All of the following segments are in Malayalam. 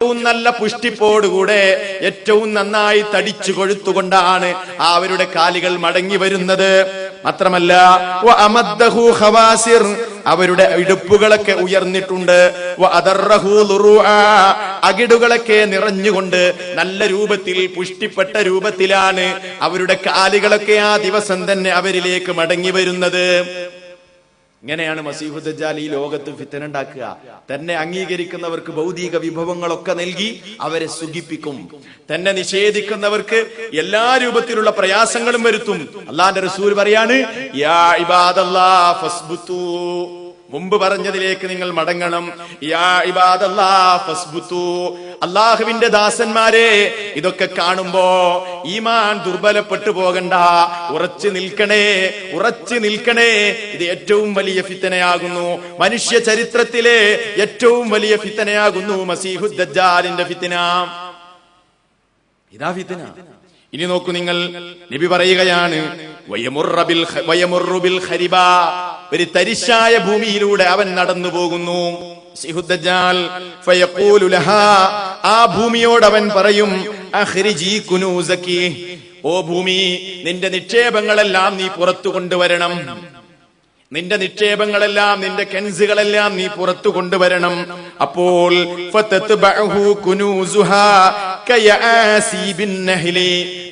ഏറ്റവും നല്ല പുഷ്ടിപ്പോടുകൂടെ ഏറ്റവും നന്നായി തടിച്ചു കൊഴുത്തുകൊണ്ടാണ് അവരുടെ കാലുകൾ മടങ്ങി വരുന്നത്. മാത്രമല്ല അവരുടെ ഇടുപ്പുകളൊക്കെ ഉയർന്നിട്ടുണ്ട്. അകിടുകളൊക്കെ നിറഞ്ഞുകൊണ്ട് നല്ല രൂപത്തിൽ പുഷ്ടിപ്പെട്ട രൂപത്തിലാണ് അവരുടെ കാലുകളൊക്കെ ആ ദിവസം തന്നെ അവരിലേക്ക് മടങ്ങി വരുന്നത്. ഇങ്ങനെയാണ് മസീഹു ദജ്ജാൽ ഈ ലോകത്ത് ഫിത്തനുണ്ടാക്കുക തന്നെ അംഗീകരിക്കുന്നവർക്ക് ഭൗതിക വിഭവങ്ങളൊക്കെ നൽകി അവരെ സുഖിപ്പിക്കും. തന്നെ നിഷേധിക്കുന്നവർക്ക് എല്ലാ രൂപത്തിലുള്ള പ്രയാസങ്ങളും വരുത്തും. അള്ളാന്റെ റസൂൽ പറയാണ് യാ ഇബാദല്ലാ മുമ്പ് പറഞ്ഞതിലേക്ക് നിങ്ങൾ മടങ്ങണം. അള്ളാഹുവിന്റെ ദാസന്മാരെ ഇതൊക്കെ കാണുമ്പോ ഈമാൻ ദുർബലപ്പെട്ടു പോകണ്ട. ഉറച്ചു നിൽക്കണേ ഉറച്ചു നിൽക്കണേ. ഇത് ഏറ്റവും വലിയ ഫിത്തനയാകുന്നു. മനുഷ്യ ചരിത്രത്തിലെ ഏറ്റവും വലിയ ഫിത്തനയാകുന്നു മസീഹുദ്ദാലിന്റെ ഫിത്തന. ഇതാ ഫിത്തന. ഇനി നോക്കൂ നിങ്ങൾ നബി പറയുകയാണ് ഒരു തരിശായ ഭൂമിയിലൂടെ അവൻ നടന്നു പോകുന്നു. ആ ഭൂമിയോട് അവൻ പറയും ഓ ഭൂമി നിന്റെ നിക്ഷേപങ്ങളെല്ലാം നീ പുറത്തു കൊണ്ടുവരണം. നിന്റെ നിക്ഷേപങ്ങളെല്ലാം നിന്റെ കെൻസുകളെല്ലാം നീ പുറത്തു കൊണ്ടുവരണം. അപ്പോൾ.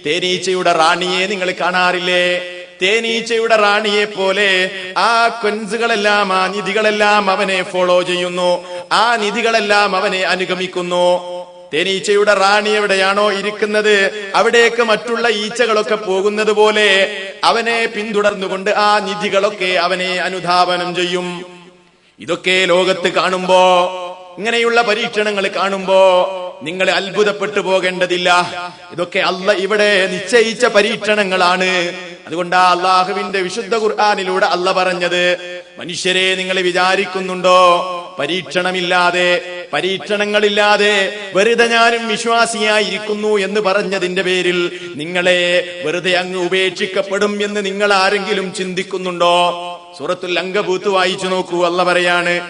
തേനീച്ചയുടെ റാണിയെ നിങ്ങൾ കാണാറില്ലേ? തേനീച്ചയുടെ റാണിയെ പോലെ ആ കൊൻസുകളെല്ലാം ആ നിധികളെല്ലാം അവനെ ഫോളോ ചെയ്യുന്നു. ആ നിധികളെല്ലാം അവനെ അനുഗമിക്കുന്നു. തേനീച്ചയുടെ റാണി എവിടെയാണോ ഇരിക്കുന്നത് അവിടേക്ക് മറ്റുള്ള ഈച്ചകളൊക്കെ പോകുന്നത് പോലെ അവനെ പിന്തുടർന്നുകൊണ്ട് ആ നിധികളൊക്കെ അവനെ അനുധാപനം ചെയ്യും. ഇതൊക്കെ ലോകത്ത് കാണുമ്പോ ഇങ്ങനെയുള്ള പരീക്ഷണങ്ങൾ കാണുമ്പോ നിങ്ങൾ അത്ഭുതപ്പെട്ടു പോകേണ്ടതില്ല. ഇതൊക്കെ അല്ല ഇവിടെ നിശ്ചയിച്ച പരീക്ഷണങ്ങളാണ്. അതുകൊണ്ട് ആ അള്ളാഹുവിന്റെ വിശുദ്ധ ഖുർആാനിലൂടെ അല്ല പറഞ്ഞത്. മനുഷ്യരെ നിങ്ങൾ വിചാരിക്കുന്നുണ്ടോ? പരീക്ഷണമില്ലാതെ പരീക്ഷണങ്ങളില്ലാതെ വെറുതെ ഞാനും വിശ്വാസിയായിരിക്കുന്നു എന്ന് പറഞ്ഞതിന്റെ പേരിൽ നിങ്ങളെ വെറുതെ അങ്ങ് ഉപേക്ഷിക്കപ്പെടും എന്ന് നിങ്ങൾ ആരെങ്കിലും ചിന്തിക്കുന്നുണ്ടോ? സൂറത്തുൽ അങ്കബൂത്ത് വായിച്ചു നോക്കൂ. അല്ല പറയാണ്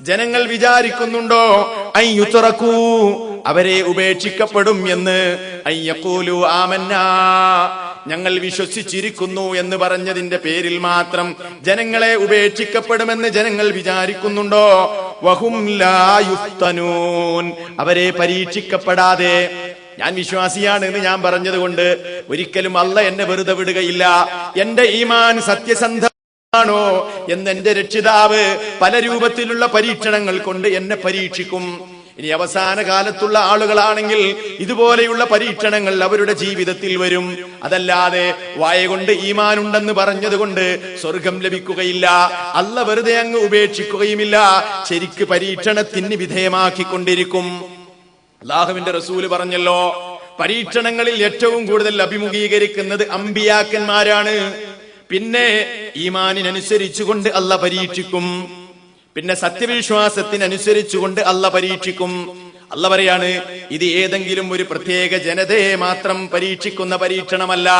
ജനങ്ങൾ വിചാരിക്കുന്നുണ്ടോ? അയ്യുറക്കൂ അവരെ ഉപേക്ഷിക്കപ്പെടും എന്ന്. അയ്യക്കൂലു ആമന്നാ. ഞങ്ങൾ വിശ്വസിച്ചിരിക്കുന്നു എന്ന് പറഞ്ഞതിന്റെ പേരിൽ മാത്രം ജനങ്ങളെ ഉപേക്ഷിക്കപ്പെടുമെന്ന് ജനങ്ങൾ വിചാരിക്കുന്നുണ്ടോ? അവരെ പരീക്ഷിക്കപ്പെടാതെ. ഞാൻ വിശ്വാസിയാണ് എന്ന് ഞാൻ പറഞ്ഞതുകൊണ്ട് ഒരിക്കലും അല്ല എന്നെ വെറുതെ വിടുകയില്ല. എന്റെ ഈമാൻ സത്യസന്ധ ണോ എന്ന് എന്റെ രക്ഷിതാവ് പല രൂപത്തിലുള്ള പരീക്ഷണങ്ങൾ കൊണ്ട് എന്നെ പരീക്ഷിക്കും. ഇനി അവസാന കാലത്തുള്ള ആളുകളാണെങ്കിൽ ഇതുപോലെയുള്ള പരീക്ഷണങ്ങൾ അവരുടെ ജീവിതത്തിൽ വരും. അതല്ലാതെ വായകൊണ്ട് ഈമാനുണ്ടെന്ന് പറഞ്ഞതുകൊണ്ട് സ്വർഗം ലഭിക്കുകയില്ല. അല്ല വെറുതെ അങ്ങ് ഉപേക്ഷിക്കുകയുമില്ല. ശരിക്ക് പരീക്ഷണത്തിന് വിധേയമാക്കിക്കൊണ്ടിരിക്കും. അള്ളാഹുവിന്റെ റസൂൽ പറഞ്ഞല്ലോ പരീക്ഷണങ്ങളിൽ ഏറ്റവും കൂടുതൽ അഭിമുഖീകരിക്കുന്നത് അമ്പിയാക്കന്മാരാണ്. പിന്നെ ഈമാനിനനുസരിച്ചുകൊണ്ട് അല്ല പരീക്ഷിക്കും. പിന്നെ സത്യവിശ്വാസത്തിനനുസരിച്ചുകൊണ്ട് അല്ല പരീക്ഷിക്കും. അല്ല പറയാണ് ഇത് ഏതെങ്കിലും ഒരു പ്രത്യേക ജനതയെ മാത്രം പരീക്ഷിക്കുന്ന പരീക്ഷണമല്ല.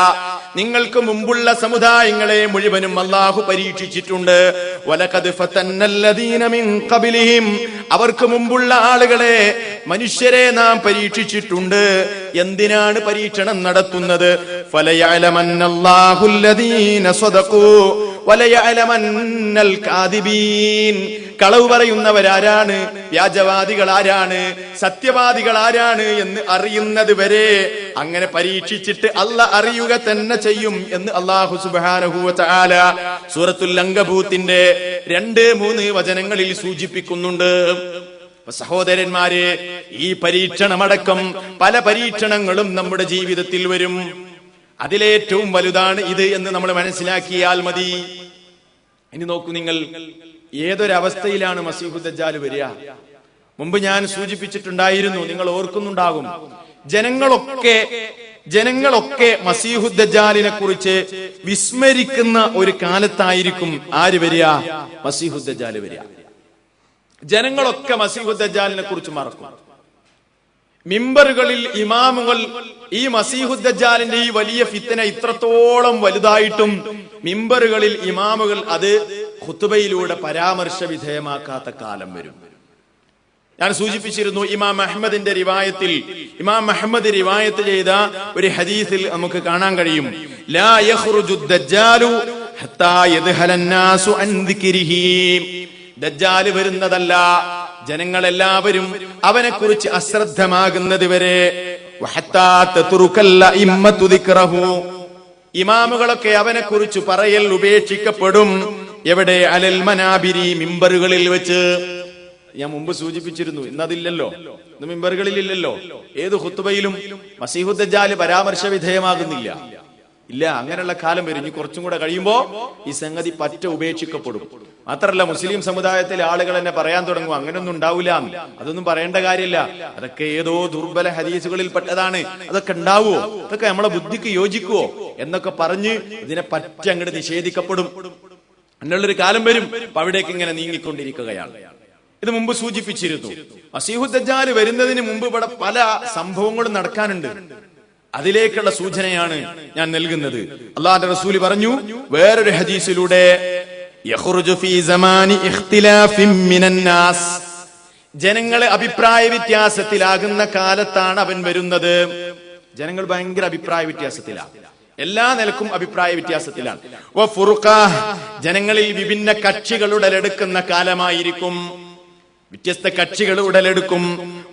നിങ്ങൾക്ക് മുമ്പുള്ള സമുദായങ്ങളെ മുഴുവനും അള്ളാഹു പരീക്ഷിച്ചിട്ടുണ്ട്. അവർക്ക് മുമ്പുള്ള ആളുകളെ മനുഷ്യരെ നാം പരീക്ഷിച്ചിട്ടുണ്ട്. എന്തിനാണ് പരീക്ഷണം നടത്തുന്നത്? ഫലയഅലമന്നല്ലാഹുല്ലദീന സ്വതക്കൂ വലയാലമന്നൽ കാദിബീൻ. കളവ് പറയുന്നവരാരാണ്? വ്യാജവാദികൾ ആരാണ്? സത്യവാദികൾ ആരാണ് എന്ന് അറിയുന്നത് വരെ അങ്ങനെ പരീക്ഷിച്ചിട്ട് അല്ല അറിയുക തന്നെ ചെയ്യും എന്ന് അള്ളാഹു സുബാനഹുല സൂറത്തുൽ അങ്കബൂത്തിന്റെ രണ്ട് മൂന്ന് വചനങ്ങളിൽ സൂചിപ്പിക്കുന്നുണ്ട്. സഹോദരന്മാരെ ഈ പരീക്ഷണമടക്കം പല പരീക്ഷണങ്ങളും നമ്മുടെ ജീവിതത്തിൽ വരും. അതിലേറ്റവും വലുതാണ് ഇത് എന്ന് നമ്മൾ മനസ്സിലാക്കിയാൽ മതി. ഇനി നോക്കൂ നിങ്ങൾ. ഏതൊരവസ്ഥയിലാണ് ദജ്ജാൽ വരിക? മുമ്പ് ഞാൻ സൂചിപ്പിച്ചിട്ടുണ്ടായിരുന്നു നിങ്ങൾ ഓർക്കുന്നുണ്ടാകും. ജനങ്ങളൊക്കെ ജനങ്ങളൊക്കെ മസീഹുദ്ദാലിനെ കുറിച്ച് വിസ്മരിക്കുന്ന ഒരു കാലത്തായിരിക്കും ആര് വരിക? മസീഹുദ്ദാൽ വരിക. ജനങ്ങളൊക്കെ മസീഹുദ്ദാലിനെ കുറിച്ച് മറക്കും. മിമ്പറുകളിൽ ഇമാമുകൾ ഈ മസീഹുദ്ദാലിന്റെ ഈ വലിയ ഫിത്തന ഇത്രത്തോളം വലുതായിട്ടും മിമ്പറുകളിൽ ഇമാമുകൾ അത് ഖുത്തുബയിലൂടെ പരാമർശ വിധേയമാക്കാത്ത കാലം വരും. ഞാൻ സൂചിപ്പിച്ചിരുന്നു ഇമാം അഹമ്മദിന്റെ റിവായത്തിൽ ഇമാം അഹമ്മദ് റിവായത്ത് ചെയ്ത ഒരു ഹദീസിൽ നമുക്ക് കാണാൻ കഴിയും. ലാ ദജ്ജാലു ഹത്താ യദ്ഹലന്നാസു ദജ്ജാൽ വരുന്നതല്ല ജനങ്ങളെല്ലാവരും അവനെ കുറിച്ച് അശ്രദ്ധമാകുന്നത് വരെ. ഇമാമുകളൊക്കെ അവനെ കുറിച്ച് പറയൽ ഉപേക്ഷിക്കപ്പെടും. എവിടെ? അലൽ മനാബിരി മിമ്പറുകളിൽ വെച്ച്. ഞാൻ മുമ്പ് സൂചിപ്പിച്ചിരുന്നു ഇന്നതില്ലല്ലോ. ഇന്ന് മിമ്പറുകളിൽ ഇല്ലല്ലോ ഏത് ഹുത്തുബയിലും മസീഹുദ്ദാൽ പരാമർശ വിധേയമാകുന്നില്ല ഇല്ല അങ്ങനെയുള്ള കാലം വരും. ഇനി കുറച്ചും കൂടെ കഴിയുമ്പോ ഈ സംഗതി പറ്റ ഉപേക്ഷിക്കപ്പെടും. മാത്രല്ല മുസ്ലിം സമുദായത്തിലെ ആളുകൾ എന്നെ പറയാൻ തുടങ്ങും അങ്ങനെയൊന്നും ഉണ്ടാവില്ല അതൊന്നും പറയേണ്ട കാര്യമില്ല. അതൊക്കെ ഏതോ ദുർബല ഹദീസുകളിൽ പെട്ടതാണ്. അതൊക്കെ ഉണ്ടാവുമോ അതൊക്കെ നമ്മളെ ബുദ്ധിക്ക് യോജിക്കുവോ? എന്നൊക്കെ പറഞ്ഞ് ഇതിനെ പറ്റ അങ്ങോട്ട് നിഷേധിക്കപ്പെടും. എന്നുള്ളൊരു കാലം വരും അവിടേക്ക് ഇങ്ങനെ നീങ്ങിക്കൊണ്ടിരിക്കുകയാണ്. ഇത് മുമ്പ് സൂചിപ്പിച്ചിരുന്നു. മസീഹുദ്ദാൽ വരുന്നതിന് മുമ്പ് ഇവിടെ പല സംഭവങ്ങളും നടക്കാനുണ്ട്. അതിലേക്കുള്ള സൂചനയാണ് ഞാൻ നൽകുന്നത്. അള്ളാന്റെ റസൂലി പറഞ്ഞു വേറൊരു ഹദീസിലൂടെ ജനങ്ങളെ അഭിപ്രായ വ്യത്യാസത്തിലാകുന്ന കാലത്താണ് അവൻ വരുന്നത്. ജനങ്ങൾ ഭയങ്കര അഭിപ്രായ വ്യത്യാസത്തിലാണ് എല്ലാ നിലക്കും അഭിപ്രായ വ്യത്യാസത്തിലാണ്. ജനങ്ങളിൽ വിഭിന്ന കക്ഷികൾ ഉടലെടുക്കുന്ന കാലമായിരിക്കും. വ്യത്യസ്ത കക്ഷികൾ ഉടലെടുക്കും.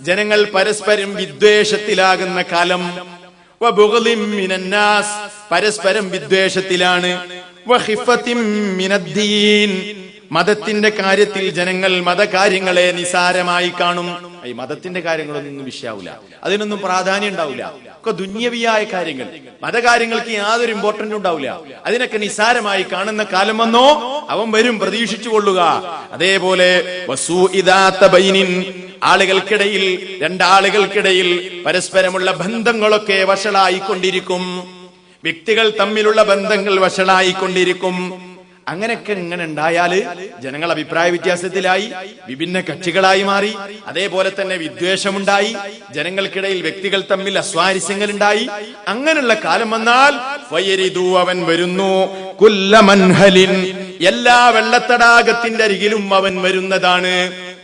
ജനങ്ങൾ പരസ്പരം വിദ്വേഷത്തിലാകുന്ന കാലം. പരസ്പരം വിദ്വേഷത്തിലാണ്. മതത്തിന്റെ കാര്യത്തിൽ ജനങ്ങൾ മതകാര്യങ്ങളെ നിസാരമായി കാണും. ഈ മതത്തിന്റെ കാര്യങ്ങളൊന്നും വിഷയാവില്ല അതിനൊന്നും പ്രാധാന്യം ഉണ്ടാവില്ല ഒക്കെ ദുന്യവിയായ കാര്യങ്ങൾ. മതകാര്യങ്ങൾക്ക് യാതൊരു ഇമ്പോർട്ടന്റ് ഉണ്ടാവില്ല. അതിനൊക്കെ നിസാരമായി കാണുന്ന കാലം വന്നോ അവൻ വരും പ്രതീക്ഷിച്ചു കൊള്ളുക. അതേപോലെ ആളുകൾക്കിടയിൽ രണ്ടാളുകൾക്കിടയിൽ പരസ്പരമുള്ള ബന്ധങ്ങളൊക്കെ വഷളായിക്കൊണ്ടിരിക്കും. വ്യക്തികൾ തമ്മിലുള്ള ബന്ധങ്ങൾ വഷളായിക്കൊണ്ടിരിക്കും. അങ്ങനെയൊക്കെ ഇങ്ങനെ ഉണ്ടായാൽ ജനങ്ങൾ അഭിപ്രായ വ്യത്യാസത്തിലായി വിഭിന്ന കക്ഷികളായി മാറി അതേപോലെ തന്നെ വിദ്വേഷമുണ്ടായി ജനങ്ങൾക്കിടയിൽ വ്യക്തികൾ തമ്മിൽ അസ്വാരസ്യങ്ങൾ ഉണ്ടായി അങ്ങനെയുള്ള കാലം വന്നാൽ അവൻ വരുന്നു. കുല്ലമൻഹലിൻ എല്ലാ വെള്ളത്തടാകത്തിന്റെ അരികിലും അവൻ വരുന്നതാണ്.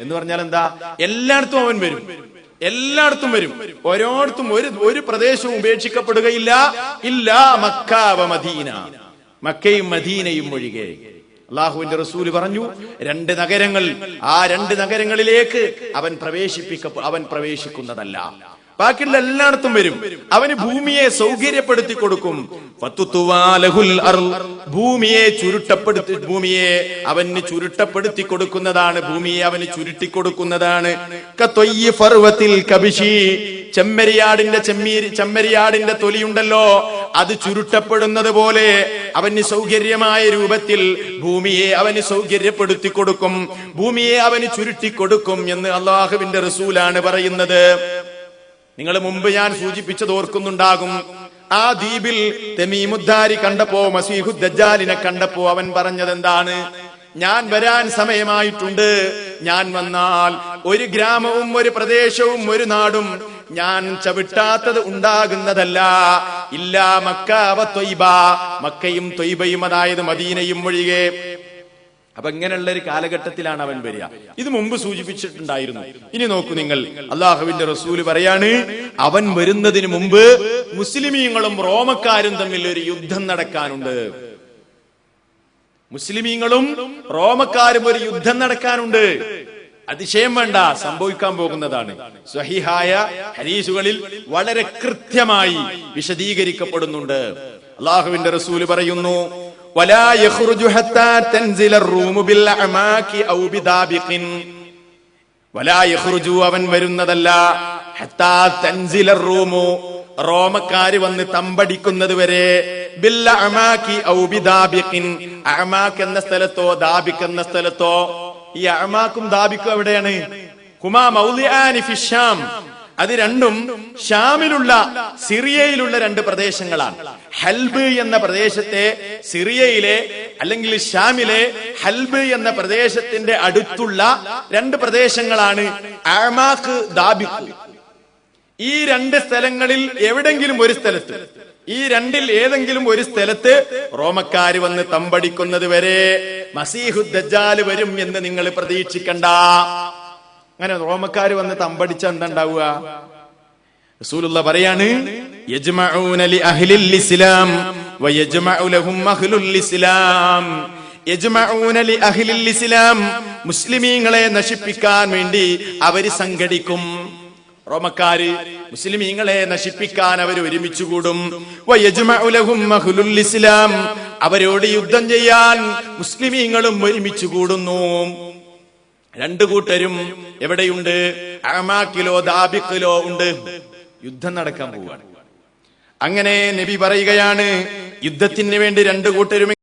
എന്ന് പറഞ്ഞാൽ എന്താ? എല്ലായിടത്തും അവൻ വരും. എല്ലായിടത്തും വരും. ഓരോടത്തും ഒരു ഒരു പ്രദേശവും ഉപേക്ഷിക്കപ്പെടുകയില്ല. ഇല്ല മക്കാവ മദീന. മക്കയും മദീനയും ഒഴികെ. അള്ളാഹുവിന്റെ റസൂൽ പറഞ്ഞു രണ്ട് നഗരങ്ങൾ ആ രണ്ട് നഗരങ്ങളിലേക്ക് അവൻ പ്രവേശിപ്പിക്ക അവൻ പ്രവേശിക്കുന്നതല്ല. ബാക്കിയുള്ള എല്ലായിടത്തും വരും. അവന് ഭൂമിയെ സൗകര്യപ്പെടുത്തി കൊടുക്കും. ഭൂമിയെ ചുരുട്ടപ്പെടുത്തി ഭൂമിയെ അവന് ചുരുട്ടപ്പെടുത്തി കൊടുക്കുന്നതാണ് ഭൂമിയെ അവന് ചുരുട്ടി കൊടുക്കുന്നതാണ് ചെമ്മരിയാടിന്റെ ചെമ്മീരി ചെമ്മരിയാടിന്റെ തൊലിയുണ്ടല്ലോ. അത് ചുരുട്ടപ്പെടുന്നത് പോലെ അവന് സൗകര്യമായ രൂപത്തിൽ ഭൂമിയെ അവന് സൗകര്യപ്പെടുത്തി കൊടുക്കും. ഭൂമിയെ അവന് ചുരുട്ടി കൊടുക്കും എന്ന് അള്ളാഹുവിന്റെ റസൂലാണ് പറയുന്നത്. നിങ്ങൾ മുമ്പ് ഞാൻ സൂചിപ്പിച്ചത് ഓർക്കുന്നുണ്ടാകും. ആ ദ്വീപിൽ തെമീമുദ്ദാരി കണ്ടപ്പോ മസീഹു ദജ്ജാലിനെ കണ്ടപ്പോ അവൻ പറഞ്ഞത് എന്താണ് ഞാൻ വരാൻ സമയമായിട്ടുണ്ട്. ഞാൻ വന്നാൽ ഒരു ഗ്രാമവും ഒരു പ്രദേശവും ഒരു നാടും ഞാൻ ചവിട്ടാത്തത് ഉണ്ടാകുന്നതല്ല. ഇല്ല മക്കാവ തൊയ്ബ. മക്കയും തൊയ്ബയും അതായത് മദീനയും ഒഴികെ. അപ്പൊ ഇങ്ങനെയുള്ള ഒരു കാലഘട്ടത്തിലാണ് അവൻ വരിക. ഇത് മുമ്പ് സൂചിപ്പിച്ചിട്ടുണ്ടായിരുന്നു. ഇനി നോക്കൂ നിങ്ങൾ. അള്ളാഹുവിന്റെ റസൂൽ പറയാണ് അവൻ വരുന്നതിന് മുമ്പ് മുസ്ലിമീങ്ങളും റോമക്കാരും തമ്മിൽ ഒരു യുദ്ധം നടക്കാനുണ്ട്. മുസ്ലിമീങ്ങളും റോമക്കാരും ഒരു യുദ്ധം നടക്കാനുണ്ട്. അതിശയം വേണ്ട സംഭവിക്കാൻ പോകുന്നതാണ്. സഹിഹായ ഹരീസുകളിൽ വളരെ കൃത്യമായി വിശദീകരിക്കപ്പെടുന്നുണ്ട്. അള്ളാഹുവിന്റെ റസൂൽ പറയുന്നു അവൻ വരുന്നതല്ല. റോമക്കാര് വന്ന് തമ്പടിക്കുന്നത് വരെ എന്ന സ്ഥലത്തോ ദാബിക് എന്ന സ്ഥലത്തോ ഈ അമാക്കും ദാബിക്കും എവിടെയാണ്? കുമാ മൗലിയാനി അത് രണ്ടും ഷാമിലുള്ള സിറിയയിലുള്ള രണ്ട് പ്രദേശങ്ങളാണ്. ഹൽബ് എന്ന പ്രദേശത്തെ സിറിയയിലെ അല്ലെങ്കിൽ ഷാമിലെ ഹൽബ് എന്ന പ്രദേശത്തിന്റെ അടുത്തുള്ള രണ്ട് പ്രദേശങ്ങളാണ് ആമാക്ക് ദാബിക്ക്. ഈ രണ്ട് സ്ഥലങ്ങളിൽ എവിടെങ്കിലും ഒരു സ്ഥലത്ത് ഈ രണ്ടിൽ ഏതെങ്കിലും ഒരു സ്ഥലത്ത് റോമക്കാര് വന്ന് തമ്പടിക്കുന്നത് വരെ മസീഹു ദജ്ജാൽ വരും എന്ന് നിങ്ങൾ പ്രതീക്ഷിക്കണ്ട. അങ്ങനെ റോമക്കാര് വന്ന് തമ്പടിച്ച എന്താണ്ടാവുക? റസൂലുള്ള പറയാണ് മുസ്ലിമീങ്ങളെ നശിപ്പിക്കാൻ വേണ്ടി അവർ സംഘടിക്കും. റോമക്കാര് മുസ്ലിമീങ്ങളെ നശിപ്പിക്കാൻ അവർ ഒരുമിച്ച് കൂടും ഇസ്ലാം. അവരോട് യുദ്ധം ചെയ്യാൻ മുസ്ലിമീങ്ങളും ഒരുമിച്ച് കൂടുന്നു രണ്ടു കൂട്ടരും എവിടെയുണ്ട്? അമാക്കിലോ ദാബിക്കിലോ ഉണ്ട്. യുദ്ധം നടക്കാൻ പോവുകയാണ് അങ്ങനെ നബി പറയുകയാണ് യുദ്ധത്തിന് വേണ്ടി രണ്ടു കൂട്ടരും